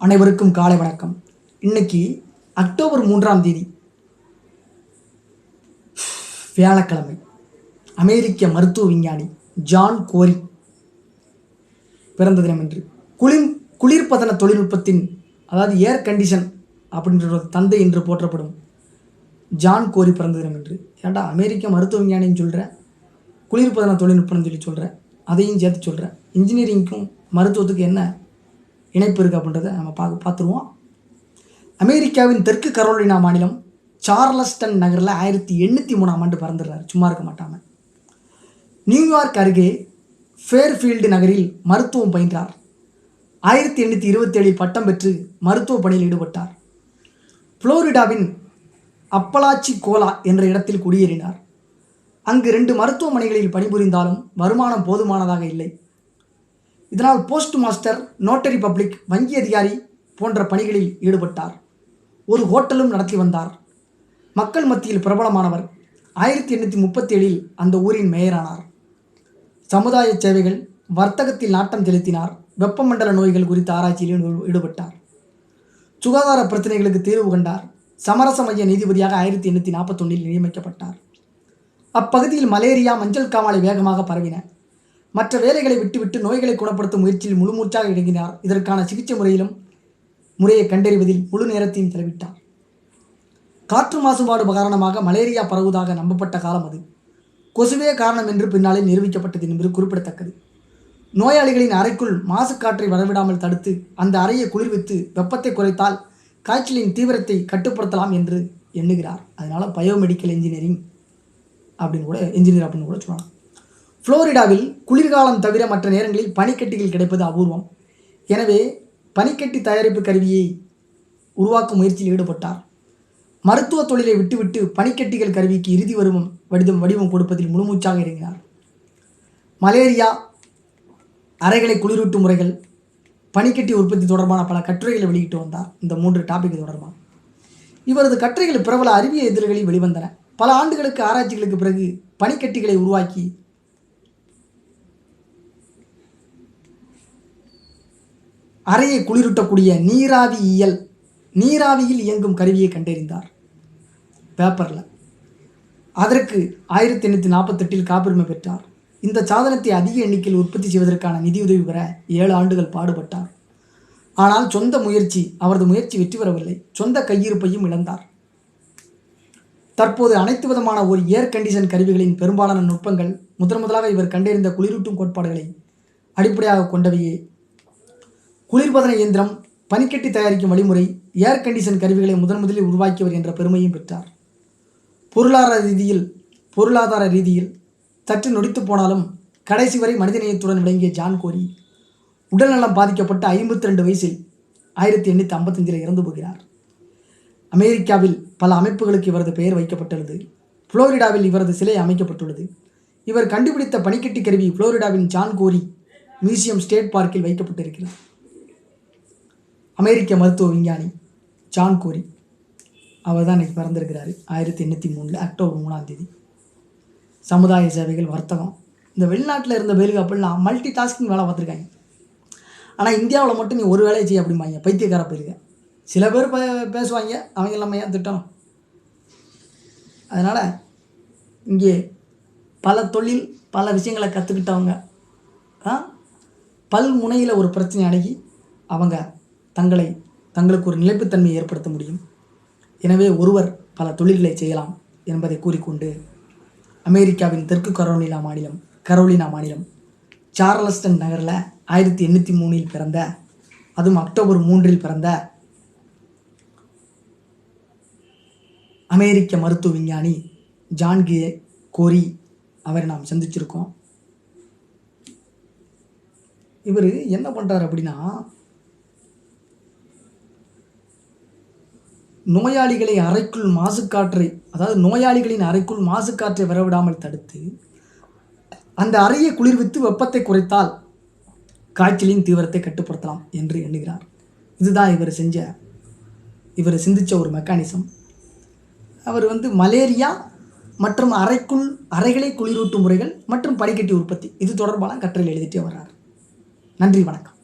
அனைவருக்கும் காலை வணக்கம். இன்னைக்கு அக்டோபர் மூன்றாம் தேதி வியாழக்கிழமை. அமெரிக்க மருத்துவ விஞ்ஞானி ஜான் கோரி பிறந்த தினம் என்று குளிர் குளிர்பதன தொழில்நுட்பத்தின் அதாவது ஏர் கண்டிஷன் அப்படின்ற ஒரு தந்தை என்று போற்றப்படும் ஜான் கோரி பிறந்த தினம் என்று ஏன்டா அமெரிக்க மருத்துவ விஞ்ஞானின்னு சொல்கிறேன் குளிர்பதன தொழில்நுட்பம்னு சொல்லி சொல்கிறேன் அதையும் சேர்த்து சொல்கிறேன் இன்ஜினியரிங்க்கும் மருத்துவத்துக்கு என்ன இணைப்பு இருக்குது அப்படின்றத நம்ம பார்க்க பார்த்துருவோம் அமெரிக்காவின் தெற்கு கரோலினா மாநிலம் சார்லஸ்டன் நகரில் ஆயிரத்தி எண்ணூற்றி மூணாம் ஆண்டு பிறந்துடுறாரு. சும்மா இருக்க மாட்டாமல் நியூயார்க் அருகே ஃபேர்ஃபீல்டு நகரில் மருத்துவம் பயின்றார். ஆயிரத்தி எண்ணூற்றி இருபத்தேழில் பட்டம் பெற்று மருத்துவ பணியில் ஈடுபட்டார். புளோரிடாவின் அப்பலாச்சி கோலா என்ற இடத்தில் குடியேறினார். அங்கு ரெண்டு மருத்துவமனைகளில் பணிபுரிந்தாலும் வருமானம் போதுமானதாக இல்லை. இதனால் போஸ்ட் மாஸ்டர் நோட்டரி பப்ளிக் வங்கி அதிகாரி போன்ற பணிகளில் ஈடுபட்டார். ஒரு ஹோட்டலும் நடத்தி வந்தார். மக்கள் மத்தியில் பிரபலமானவர் ஆயிரத்தி எண்ணூற்றி முப்பத்தேழில் அந்த ஊரின் மேயரானார். சமுதாய சேவைகள் வர்த்தகத்தில் நாட்டம் செலுத்தினார். வெப்பமண்டல நோய்கள் குறித்த ஆராய்ச்சியில் ஈடுபட்டார். சுகாதார பிரச்சனைகளுக்கு தீர்வு கண்டார். சமரச மைய நீதிபதியாக ஆயிரத்தி எண்ணூற்றி நாற்பத்தொன்னில் நியமிக்கப்பட்டார். அப்பகுதியில் மலேரியா மஞ்சள் காமாலை வேகமாக பரவின. மற்ற வேலைகளை விட்டுவிட்டு நோய்களை குணப்படுத்தும் முயற்சியில் முழுமூச்சாக இறங்கினார் இதற்கான சிகிச்சை முறையிலும் முறையை கண்டறிவதில் முழு நேரத்தையும் செலவிட்டார். காற்று மாசுபாடு காரணமாக மலேரியா பரவுவதாக நம்பப்பட்ட காலம் அது. கொசுவே காரணம் என்று பின்னாளில் நிரூபிக்கப்பட்டது என்பது குறிப்பிடத்தக்கது. நோயாளிகளின் அறைக்குள் மாசு காற்றை வரவிடாமல் தடுத்து அந்த அறையை குளிர்வித்து வெப்பத்தை குறைத்தால் காய்ச்சலின் தீவிரத்தை கட்டுப்படுத்தலாம் என்று எண்ணுகிறார். அதனால் பயோமெடிக்கல் இன்ஜினியரிங் அப்படின்னு கூட இன்ஜினியர் அப்படின்னு கூட சொல்லலாம் புளோரிடாவில் குளிர்காலம் தவிர மற்ற நேரங்களில் பனிக்கட்டிகள் கிடைப்பது அபூர்வம். எனவே பனிக்கட்டி தயாரிப்பு கருவியை உருவாக்கும் முயற்சியில் ஈடுபட்டார். மருத்துவ தொழிலை விட்டுவிட்டு பனிக்கட்டிகள் கருவிக்கு இறுதி வடிவம் வடிவம் வடிவம் கொடுப்பதில் முழுமூச்சாக இறங்கினார். மலேரியா அறைகளை குளிரூட்டும் முறைகள் பனிக்கட்டி உற்பத்தி தொடர்பான பல கட்டுரைகளை வெளியிட்டு வந்தார். இந்த மூன்று டாபிக் தொடர்பாக. இவரது கட்டுரைகள் பிரபல அறிவியல் இதழ்களில் வெளிவந்தன. பல ஆண்டுகளுக்கு ஆராய்ச்சிகளுக்கு பிறகு பனிக்கட்டிகளை உருவாக்கி அறையை குளிரூட்டக்கூடிய நீராவியியல் நீராவியில் இயங்கும் கருவியை கண்டறிந்தார். பேப்பரில். அதற்கு ஆயிரத்தி எண்ணூற்றி நாற்பத்தெட்டில் காப்புரிமை பெற்றார். இந்த சாதனத்தை அதிக எண்ணிக்கையில் உற்பத்தி செய்வதற்கான நிதியுதவி பெற ஏழு ஆண்டுகள் பாடுபட்டார். ஆனால் சொந்த முயற்சி அவரது முயற்சி வெற்றி பெறவில்லை. சொந்த கையிருப்பையும் இழந்தார். தற்போது அனைத்து விதமான ஒரு ஏர் கண்டிஷன் கருவிகளின் பெரும்பாலான நுட்பங்கள் முதன் முதலாக இவர் கண்டறிந்த குளிரூட்டும் கோட்பாடுகளை அடிப்படையாக கொண்டவையே. குளிர்பதன இயந்திரம் பனிக்கட்டி தயாரிக்கும் வழிமுறை ஏர் கண்டிஷன் கருவிகளை முதன் முதலில் உருவாக்கியவர் என்ற பெருமையும் பெற்றார். பொருளாதார ரீதியில் பொருளாதார ரீதியில் சற்று நொடித்து போனாலும் கடைசி வரை மனிதநேயத்துடன் விளங்கிய ஜான் கோரி உடல்நலம் பாதிக்கப்பட்ட ஐம்பத்தி ரெண்டு வயசில் ஆயிரத்தி எண்ணூற்றி ஐம்பத்தஞ்சில் இறந்து போகிறார். அமெரிக்காவில் பல அமைப்புகளுக்கு இவரது பெயர் வைக்கப்பட்டுள்ளது. புளோரிடாவில் இவரது சிலை அமைக்கப்பட்டுள்ளது. இவர் கண்டுபிடித்த பனிக்கட்டி கருவி புளோரிடாவின் ஜான் கோரி மியூசியம் ஸ்டேட் பார்க்கில் வைக்கப்பட்டிருக்கிறது. அமெரிக்க மருத்துவ விஞ்ஞானி ஜான் கோரி. அவர் தான் இன்றைக்கி பிறந்திருக்கிறாரு. ஆயிரத்தி எண்ணூற்றி மூணில் அக்டோபர் மூணாம் தேதி. சமுதாய சேவைகள் வர்த்தகம். இந்த வெளிநாட்டில் இருந்த பேருக்கு அப்படிலாம் மல்டி டாஸ்கிங் வேலை பார்த்துருக்காங்க. ஆனால் இந்தியாவில் மட்டும் நீ ஒரு வேலையை செய்ய அப்படிம்பாங்க. பைத்தியக்கார போயிருக்க. சில பேர் பே பேசுவாங்க. அவங்க நம்ம ஏன் திட்டம் அதனால் இங்கே பல தொழில் பல விஷயங்களை கற்றுக்கிட்டவங்க பல் முனையில் ஒரு பிரச்சனை அணுகி அவங்க தங்களை தங்களுக்கு ஒரு நிலைப்புத்தன்மையை ஏற்படுத்த முடியும். எனவே ஒருவர் பல தொழில்களை செய்யலாம் என்பதை கூறிக்கொண்டு அமெரிக்காவின் தெற்கு கரோலினா மாநிலம் கரோலினா மாநிலம் சார்லஸ்டன் நகரில் ஆயிரத்தி எண்ணூற்றி மூணில் பிறந்த அதுவும் அக்டோபர் மூன்றில் பிறந்த அமெரிக்க மருத்துவ விஞ்ஞானி ஜான் கே கோரி அவரை நாம் சந்திச்சிருக்கோம். இவர் என்ன பண்ணுறார் அப்படின்னா நோயாளிகளை அறைக்குள் மாசுக்காற்றை அதாவது நோயாளிகளின் அறைக்குள் மாசுக்காற்றை வரவிடாமல் தடுத்து அந்த அறையை குளிர்வித்து வெப்பத்தை குறைத்தால் காய்ச்சலின் தீவிரத்தை கட்டுப்படுத்தலாம் என்று எண்ணுகிறார். இதுதான் இவர் செஞ்ச இவர் சிந்திச்ச ஒரு மெக்கானிசம் அவர் வந்து மலேரியா மற்றும் அறைக்குள் அறைகளை குளிரூட்டும் முறைகள் மற்றும் படிக்கட்டி உற்பத்தி இது தொடர்பான கற்றல் எழுதிட்டே வர்றார். நன்றி வணக்கம்.